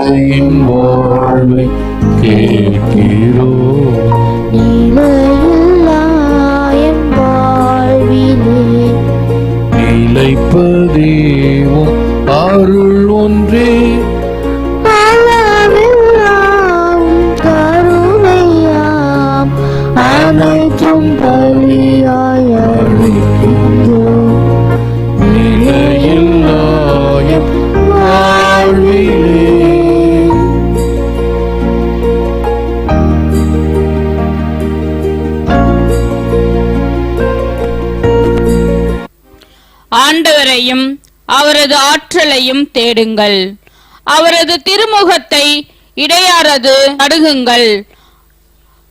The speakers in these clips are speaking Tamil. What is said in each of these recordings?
இறையின் வாழ்வை கேட்கிறோ. நிலையில்லாயன் வாழ்விலே. நிலைப்பதேவும் அருள் ஒன்றே. அவரது ஆற்றலையும் தேடுங்கள். அவரது திருமுகத்தை இடையாரது நடுகுங்கள்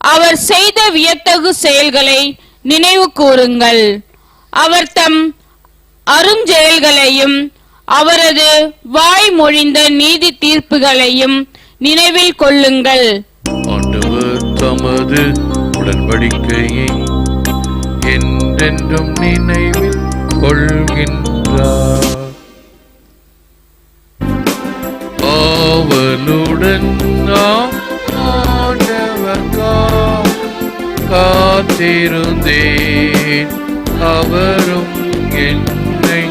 அவர் செய்த வியத்தகு செயல்களை நினைவு கூறுங்கள். அவர் தம் அருஞ்செயல்களையும் அவரது வாய் மொழிந்த நீதி தீர்ப்புகளையும் நினைவில் கொள்ளுங்கள். ஆண்டவர் தமது உடன்படிக்கையை என்றென்றும் நினைவில் கொள்கின்றார். ஆவலுடன் நாம் ஆண்டவர் காத்திருந்தேன். அவரும் என்னை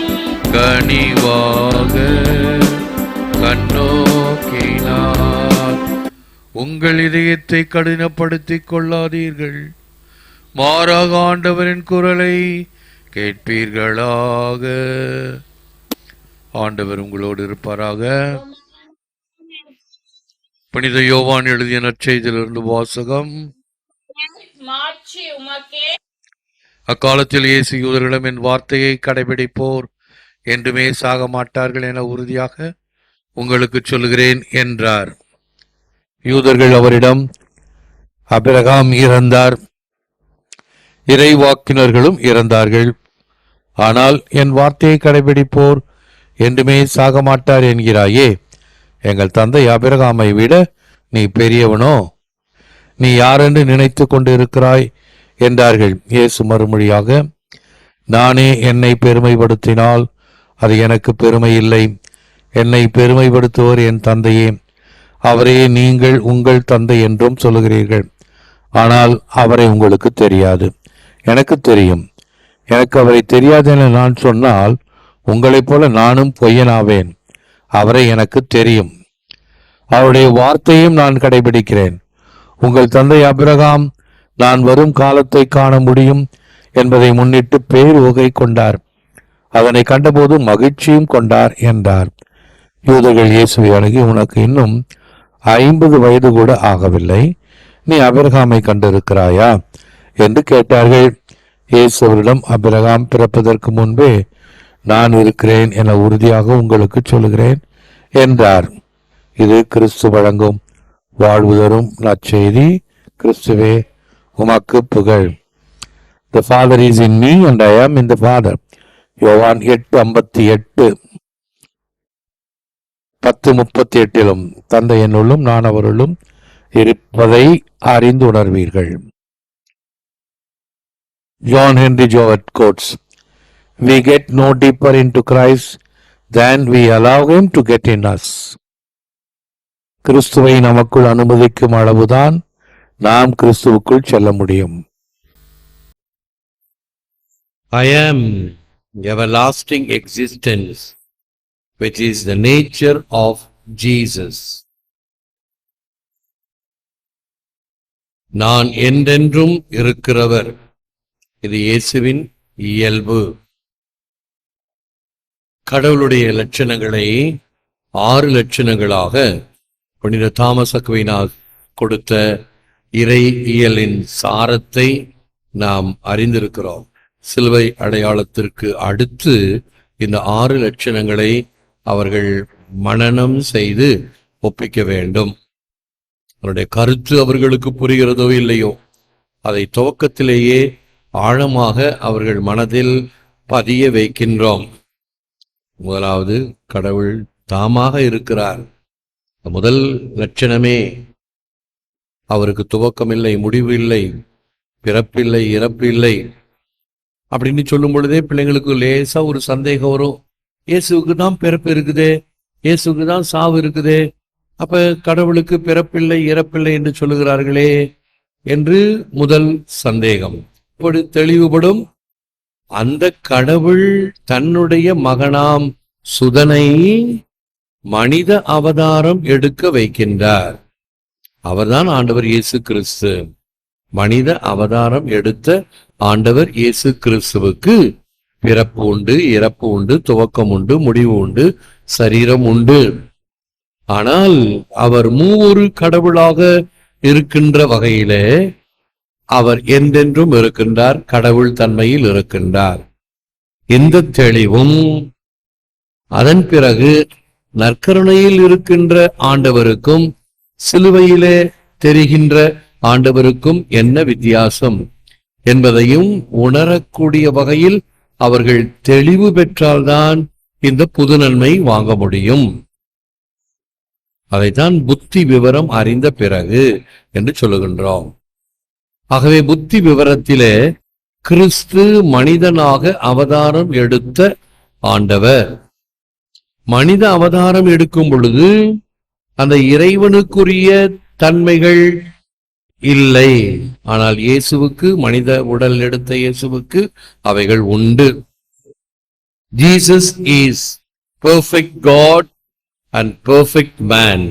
கனிவாக கண்ணோக்கினார். உங்கள் இதயத்தை கடினப்படுத்திக் கொள்ளாதீர்கள். மாறாக ஆண்டவரின் குரலை கேட்பீர்களாக. ஆண்டவர் உங்களோடு இருப்பாராக. புனித யோவான் எழுதிய நற்செய்தியிலிருந்து வாசகம். அக்காலத்தில் இயேசு யூதர்களிடம் என் வார்த்தையை கடைபிடிப்போர் என்றுமே சாக மாட்டார்கள் என உறுதியாக உங்களுக்கு சொல்கிறேன் என்றார். யூதர்கள் அவரிடம் அபிரகாம் இறந்தார். இறைவாக்கினர்களும் இறந்தார்கள். ஆனால் என் வார்த்தையை கடைபிடிப்போர் என்றுமே சாக மாட்டார் என்கிறாயே. எங்கள் தந்தை அபிரகாமை விட நீ பெரியவனோ? நீ யாரென்று நினைத்து கொண்டு இருக்கிறாய் என்றார்கள் இயேசு மறுமொழியாக நானே என்னை பெருமைப்படுத்தினால் அது எனக்கு பெருமை இல்லை. என்னை பெருமைப்படுத்துவோர் என் தந்தையே அவரையே நீங்கள் உங்கள் தந்தை என்றும் சொல்லுகிறீர்கள். ஆனால் அவரை உங்களுக்கு தெரியாது. எனக்கு தெரியும். எனக்கு அவரை தெரியாது என நான் சொன்னால் உங்களைப் போல நானும் பொய்யனாவேன். அவரை எனக்கு தெரியும். அவருடைய வார்த்தையும் நான் கடைபிடிக்கிறேன். உங்கள் தந்தை அபிரகாம் நான் வரும் காலத்தை காண முடியும் என்பதை முன்னிட்டு பேர் உகை கொண்டார். அதனை கண்டபோது மகிழ்ச்சியும் கொண்டார் என்றார். யூதர்கள் இயேசுவை அணுகி உனக்கு இன்னும் ஐம்பது வயது கூட ஆகவில்லை. நீ அபிரகாமை கண்டிருக்கிறாயா? என்று கேட்டார்கள். இயேசுவரிடம் அபிரகாம் பிறப்பதற்கு முன்பே நான் இருக்கிறேன் என உறுதியாக உங்களுக்கு சொல்கிறேன் என்றார். இது கிறிஸ்து வழங்கும் வாழ்வு தரும் நற்செய்தி. கிறிஸ்துவே உமக்கு புகழ். The father is in me and I am in the father யோவான் எட்டு ஐம்பத்தி எட்டு. பத்து முப்பத்தி எட்டிலும் தந்தை என்னுள்ளும் நான் அவருள்ளும் இருப்பதை அறிந்து உணர்வீர்கள். John Henry Jowett quotes We get no deeper into Christ than we allow him to get in us. கிறிஸ்துவை நமக்குள் அனுமதிக்கும் அளவுதான் நாம் கிறிஸ்துவுக்குள் செல்ல முடியும் I am everlasting existence, which is the nature of Jesus. நான் என்றென்றும் இருக்கிறவர் இது இயேசுவின் இயல்பு கடவுளுடைய லட்சணங்களை ஆறு லட்சணங்களாக புனித தாமஸ் கொடுத்த இறை இயலின் சாரத்தை நாம் அறிந்திருக்கிறோம். சிலுவை அடையாளத்திற்கு அடுத்து இந்த ஆறு லட்சணங்களை அவர்கள் மனனம் செய்து ஒப்பிக்க வேண்டும். அவருடைய கருத்து அவர்களுக்கு புரிகிறதோ இல்லையோ அதை துவக்கத்திலேயே ஆழமாக அவர்கள் மனதில் பதிய வைக்கின்றோம். முதலாவது கடவுள் தாமாக இருக்கிறார். முதல் லட்சணமே அவருக்கு துவக்கம் இல்லை முடிவு இல்லை பிறப்பில்லை இறப்பு இல்லை அப்படின்னு சொல்லும் பொழுதே பிள்ளைங்களுக்கு லேசா ஒரு சந்தேகம் வரும். இயேசுக்கு தான் பிறப்பு இருக்குதே இயேசுக்கு தான் சாவு இருக்குதே. அப்ப கடவுளுக்கு பிறப்பில்லை இறப்பில்லை என்று சொல்லுகிறார்களே என்று முதல் சந்தேகம். இப்படி தெளிவுபடும் அந்த கடவுள் தன்னுடைய மகனாம் சுதனை மனித அவதாரம் எடுக்க வைக்கின்றார். அவர்தான் ஆண்டவர் இயேசு கிறிஸ்து. மனித அவதாரம் எடுத்த ஆண்டவர் இயேசு கிறிஸ்துவுக்கு பிறப்பு உண்டு இறப்பு உண்டு துவக்கம் உண்டு முடிவு உண்டு சரீரம் உண்டு. ஆனால் அவர் மூவொரு கடவுளாக இருக்கின்ற வகையிலே அவர் என்றென்றும் இருக்கின்றார் கடவுள் தன்மையில் இருக்கின்றார். இந்த தெளிவும் அதன் பிறகு நற்கருணையில் இருக்கின்ற ஆண்டவருக்கும் சிலுவையிலே தெரிகின்ற ஆண்டவருக்கும் என்ன வித்தியாசம் என்பதையும் உணரக்கூடிய வகையில் அவர்கள் தெளிவு பெற்றால்தான் இந்த புது நன்மை வாங்க முடியும். அதைத்தான் புத்தி விவரம் அறிந்த பிறகு என்று சொல்லுகின்றோம். ஆகவே புத்தி விவரத்திலே கிறிஸ்து மனிதனாக அவதாரம் எடுத்த ஆண்டவர். மனித அவதாரம் எடுக்கும் பொழுது அந்த இறைவனுக்குரிய தன்மைகள் இல்லை. ஆனால் இயேசுவுக்கு மனித உடல் எடுத்த இயேசுவுக்கு அவைகள் உண்டு. Jesus is perfect God and perfect man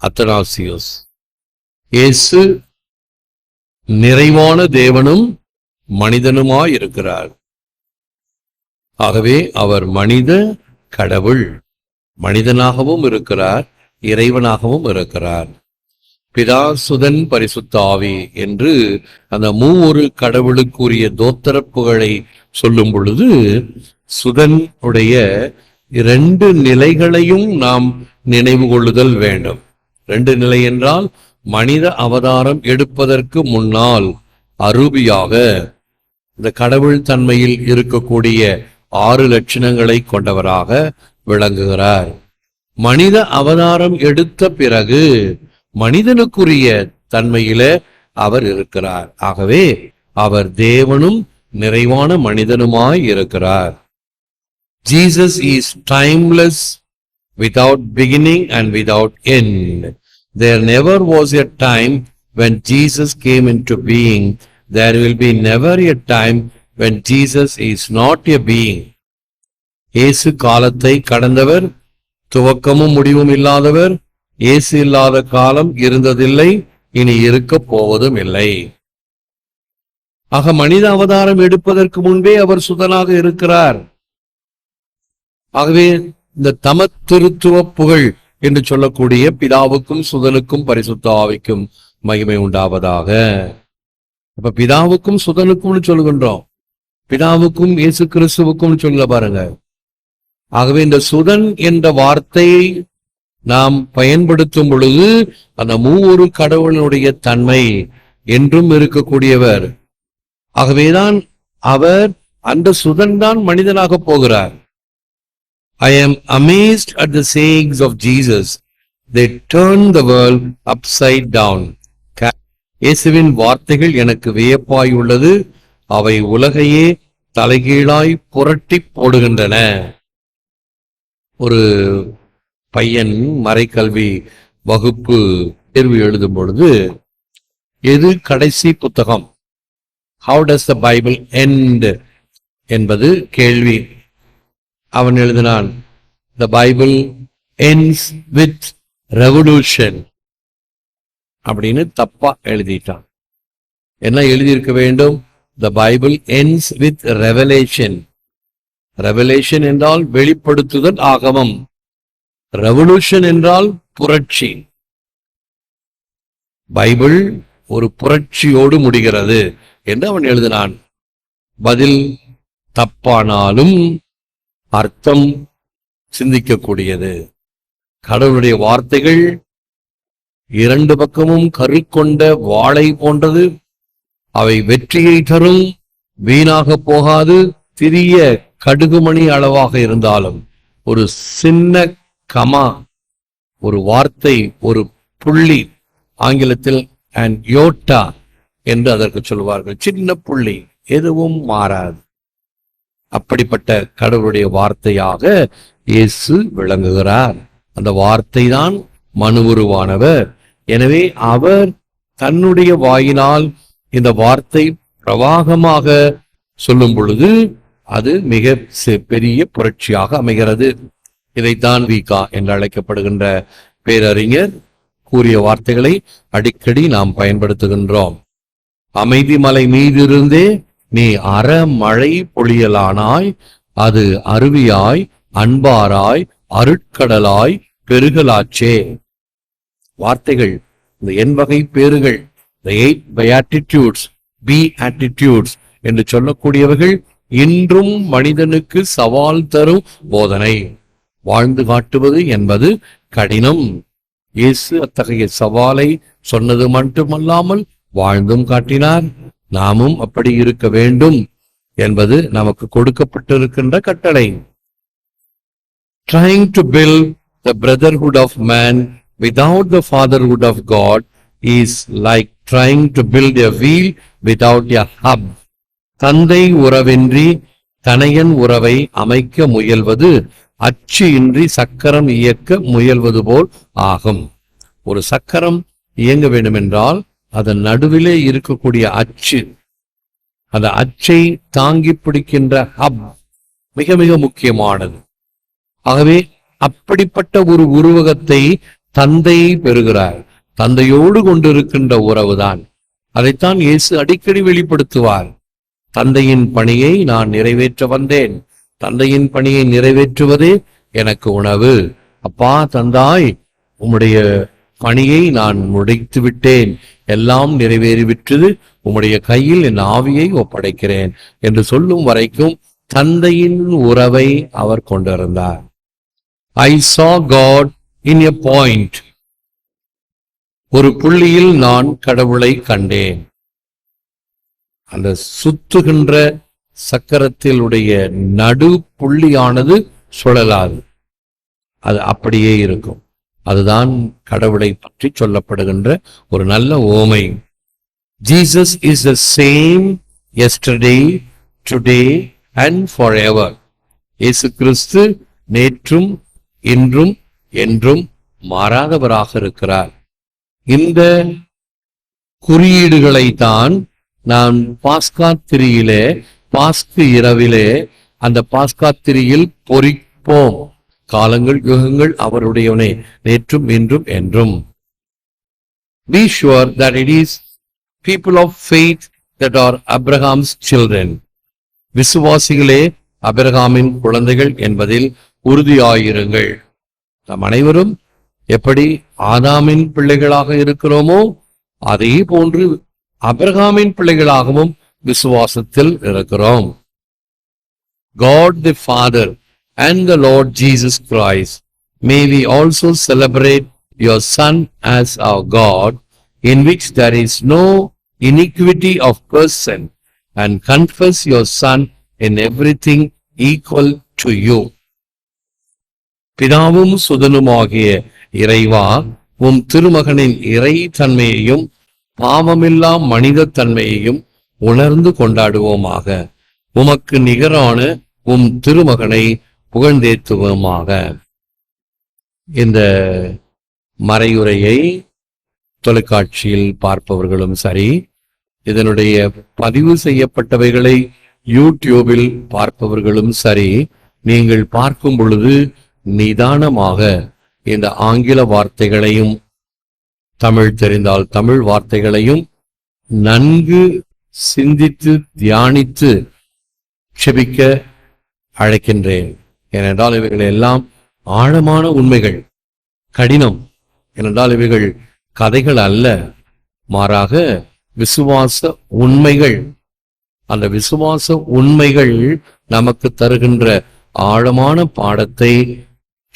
Athanasius. இயேசு நிறைவான தேவனும் மனிதனுமா இருக்கிறார் ஆகவே அவர் மனித கடவுள். மனிதனாகவும் இருக்கிறார் இறைவனாகவும் இருக்கிறார். பிதா சுதன் பரிசுத்த ஆவி என்று அந்த மூவொரு கடவுளுக்குரிய தோத்தரப்புகளை சொல்லும் பொழுது சுதன் உடைய இரண்டு நிலைகளையும் நாம் நினைவு கொள்ளுதல் வேண்டும். ரெண்டு நிலை என்றால் மனித அவதாரம் எடுப்பதற்கு முன்னால் அருபியாக இந்த கடவுள் தன்மையில் இருக்கக்கூடிய ஆறு லட்சணங்களை கொண்டவராக விளங்குகிறார். மனித அவதாரம் எடுத்த பிறகு மனிதனுக்குரிய தன்மையில அவர் இருக்கிறார். ஆகவே அவர் தேவனும் நிறைவான மனிதனுமாய் இருக்கிறார். Jesus is timeless without beginning and without end There never was a time when Jesus came into being. There will be never a time when Jesus is not a being. இயேசு காலத்தை கடந்தவர் துவக்கமும் முடிவும் இல்லாதவர் இயேசு இல்லாத காலம் இருந்ததில்லை இனி இருக்கப் போவதும் இல்லை ஆக மனித அவதாரம் எடுப்பதற்கு முன்பே அவர் சுதனாக இருக்கிறார் ஆகவே இந்த தமத்திருத்துவ புகழ் என்று சொல்லக்கூடிய பிதாவுக்கும் சுதனுக்கும் பரிசுத்த ஆவிக்கும் மகிமை உண்டாவதாக. அப்ப பிதாவுக்கும் சுதனுக்கும்னு சொல்லுகின்றோம். பிதாவுக்கும் இயேசு கிறிஸ்துவுக்கும் சொல்ல பாருங்க. ஆகவே இந்த சுதன் என்ற வார்த்தையை நாம் பயன்படுத்தும் பொழுது அந்த மூவொரு கடவுளினுடைய தன்மை என்றும் இருக்கக்கூடியவர். ஆகவேதான் அவர் அந்த சுதன் தான் மனிதனாக போகிறார். I am amazed at the sayings of Jesus. They turn the world upside down. இயேசுவின் வார்த்தைகள் எனக்கு வியப்பாய் உள்ளது. அவை உலகையே தலைகீழாய் புரட்டி போடுகின்றன. ஒரு பையன் மறைக்கல்வி வகுப்பு தேர்வு எழுதும் பொழுது எது கடைசி புத்தகம்? How does the Bible end என்பது கேள்வி. அவன் எழுதினான் the Bible ends with revolution அப்படின்னு தப்பா எழுதிட்டான். என்ன எழுதியிருக்க வேண்டும்? The Bible ends with revelation revelation என்றால் வெளிப்படுத்துதல் ஆகமம். ரெவல்யூஷன் என்றால் புரட்சி. பைபிள் ஒரு புரட்சியோடு முடிகிறது என்று அவன் எழுதினான். பதில் தப்பானாலும் அர்த்தம் சிந்திக்கக்கூடியது. கடவுளுடைய வார்த்தைகள் இரண்டு பக்கமும் கரு கொண்ட வாளை போன்றது. அவை வெற்றியை தரும் வீணாக போகாது சிறிய கடுகுமணி அளவாக இருந்தாலும் ஒரு சின்ன கமா ஒரு வார்த்தை ஒரு புள்ளி ஆங்கிலத்தில் அண்ட் யோட்டா என்று அதற்கு சொல்வார்கள். சின்ன புள்ளி எதுவும் மாறாது. அப்படிப்பட்ட கடவுளுடைய வார்த்தையாக இயேசு விளங்குகிறார். அந்த வார்த்தை தான் மனு உருவானவர். எனவே அவர் தன்னுடைய வாயினால் இந்த வார்த்தை பிரவாகமாக சொல்லும் பொழுது அது மிக பெரிய புரட்சியாக அமைகிறது. இதைத்தான் வீகா என்று அழைக்கப்படுகின்ற பேரறிஞர் கூறிய வார்த்தைகளை அடிக்கடி நாம் பயன்படுத்துகின்றோம். அமைதி மலை மீதிருந்தே நீ அறமழை பொழியலானாய் அது அருவியாய் அன்பாராய் அருட்கடலாய் பெருகலாச்சே. வார்த்தைகள் இந்த எண்வகை பேறுகள் பி என்று சொல்லக்கூடியவர்கள் இன்றும் மனிதனுக்கு சவால் தரும் போதனை. வாழ்ந்து காட்டுவது என்பது கடினம். இயேசு அத்தகைய சவாலை சொன்னது மட்டுமல்லாமல் வாழ்ந்தும் காட்டினார். நாமும் அப்படி இருக்க வேண்டும் என்பது நமக்கு கொடுக்கப்பட்டிருக்கின்ற கட்டளை. Trying to build the brotherhood of man without the fatherhood of God is like trying to build a wheel without a hub தந்தை உறவின்றி தனையன் உறவை அமைக்க முயல்வது அச்சு இன்றி சக்கரம் இயக்க முயல்வது போல் ஆகும். ஒரு சக்கரம் இயங்க வேண்டுமென்றால் அதன் நடுவிலே இருக்கக்கூடிய அச்சு. அந்த அச்சை தாங்கி பிடிக்கின்ற ஹப் மிக மிக முக்கியமானது. ஆகவே அப்படிப்பட்ட ஒரு உருவகத்தை தந்தை பெறுகிறார். தந்தையோடு கொண்டிருக்கின்ற உறவுதான். அதைத்தான் இயேசு அடிக்கடி வெளிப்படுத்துவார். தந்தையின் பணியை நான் நிறைவேற்ற வந்தேன். தந்தையின் பணியை நிறைவேற்றுவதே எனக்கு உணவு. அப்பா தந்தாய் உம்முடைய பணியை நான் முடித்து விட்டேன் எல்லாம் நிறைவேறிவிட்டது. உம்முடைய கையில் என் ஆவியை ஒப்படைக்கிறேன் என்று சொல்லும் வரைக்கும் தந்தையின் உறவை அவர் கொண்டிருந்தார். ஐ சா காட் இன் எ பாயிண்ட் ஒரு புள்ளியில் நான் கடவுளை கண்டேன். அந்த சுத்துகின்ற சக்கரத்திலுடைய நடு புள்ளியானது சுழலாது. அது அப்படியே இருக்கும். அதுதான் கடவுளை பற்றி சொல்லப்படுகின்ற ஒரு நல்ல ஓமை. Jesus is the same yesterday today and forever இயேசு கிறிஸ்து நேற்றும் இன்றும் என்றும் மாறாதவராக இருக்கிறார். இந்த குறியீடுகளை தான் நான் பாஸ்கா திரியிலே பாஸ்கு இரவிலே அந்த பாஸ்கா திரியில் பொறிப்போம். காலங்கள் யுகங்கள் அவருடையவனே நேற்றும் இன்றும் என்றும். Be sure that it is people of faith that are Abraham's children. விசுவாசிகளே அபிரகாமின் குழந்தைகள் என்பதில் உறுதியாயிருங்கள். நம் அனைவரும் எப்படி ஆதாமின் பிள்ளைகளாக இருக்கிறோமோ அதே போன்று அபிரகாமின் பிள்ளைகளாகவும் விசுவாசத்தில் இருக்கிறோம். God the father and the Lord Jesus Christ, may we also celebrate your Son as our God, in which there is no iniquity of person, and confess your Son in everything equal to you. பிதாவும் சுதனுமாகிய இறைவா உம் திருமகனின் இறை தன்மையையும் பாவமில்லா மனித தன்மையையும் உணர்ந்து கொண்டாடுவோமாக உமக்கு நிகரான உம் திருமகனை புகழ்ந்தேத்துவமாக இந்த மறையுரையை தொலைக்காட்சியில் பார்ப்பவர்களும் சரி இதனுடைய பதிவு செய்யப்பட்டவைகளை யூடியூபில் பார்ப்பவர்களும் சரி நீங்கள் பார்க்கும் பொழுது நிதானமாக இந்த ஆங்கில வார்த்தைகளையும் தமிழ் தெரிந்தால் தமிழ் வார்த்தைகளையும் நன்கு சிந்தித்து தியானித்து செபிக்க அழைக்கின்றேன். ஏனென்றால் இவைகள் எல்லாம் ஆழமான உண்மைகள். கடினம். ஏனென்றால் இவைகள் கதைகள் அல்ல. மாறாக விசுவாச உண்மைகள். அந்த விசுவாச உண்மைகள் நமக்கு தருகின்ற ஆழமான பாடத்தை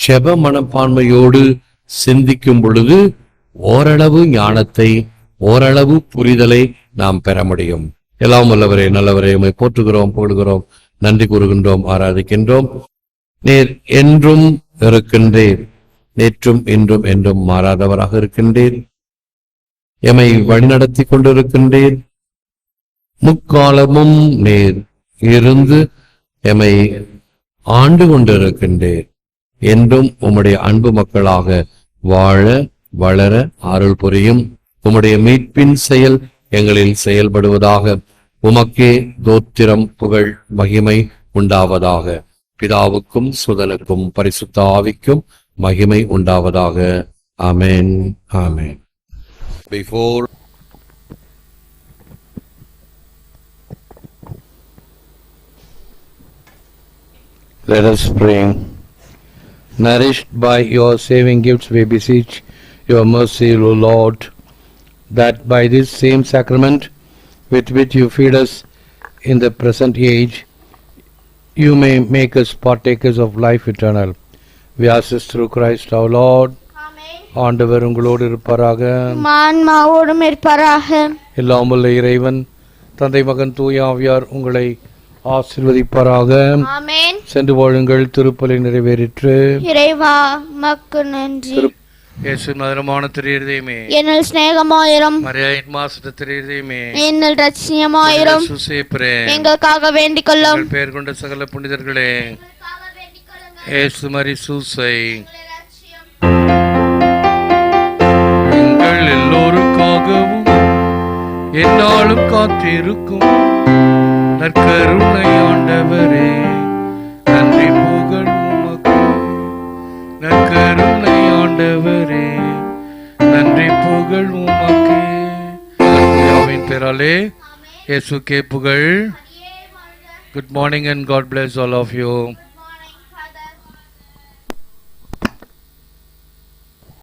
செப மனப்பான்மையோடு சிந்திக்கும் பொழுது ஓரளவு ஞானத்தை ஓரளவு புரிதலை நாம் பெற முடியும். எல்லாம் வல்லவரே நல்லவரே உம்மை போற்றுகிறோம் போடுகிறோம் நன்றி கூறுகின்றோம் ஆராதிக்கின்றோம். நேர் என்றும் இருக்கின்றேன் நேற்றும் இன்றும் என்றும் மாறாதவராக இருக்கின்றீர். எமை வழிநடத்தி கொண்டிருக்கின்றேன் முக்காலமும் நீர் இருந்து எமை ஆண்டு கொண்டிருக்கின்றீர். என்றும் உம்முடைய அன்பு மக்களாக வாழ வளர அருள் புரியும். உம்முடைய மீட்பின் செயல் எங்களில் செயல்படுவதாக. உமக்கே தோத்திரம் புகழ் மகிமை உண்டாவதாக. பிதாவுக்கும் சுதனுக்கும் பரிசுத்த ஆவிக்கும் மகிமை உண்டாவதாக amen amen before Let us pray. Nourished by your saving gifts, we beseech your mercy, O Lord, that by this same sacrament with which you feed us in the present age, you may make us partakers of life eternal. We ask through Christ our Lord. ஆண்டவர் உங்களோடு இருப்பாராக. மான்மாவோடும் இருப்பாராக. எல்லாம் வல்ல இறைவன் தந்தை மகன் தூய ஆவியார் உங்களை ஆசிர்வதிப்பாராக. ஆமென். சென்று வாழுங்கள் திருப்பலி நிறைவேறிற்று. இறைவா மக்கு நன்றி. இயேசு மதுரமான திரியதேமே என்னில் சிநேகமாயிரம். மரியாயின் மாசத்து திரியதேமே என்னில் ரட்சியமாயிரம் சுசேப்ரே எங்களுக்காக வேண்டிக் கொள்ளும் உங்கள் பெயர் கொண்ட சகல புனிதர்களே. இயேசு மரி சூசை எங்கள் எல்லோருக்காகவும் புகழ் உமக்கு. யாவின் பேராலே இயேசுக்கே புகழ் good morning and God bless all of you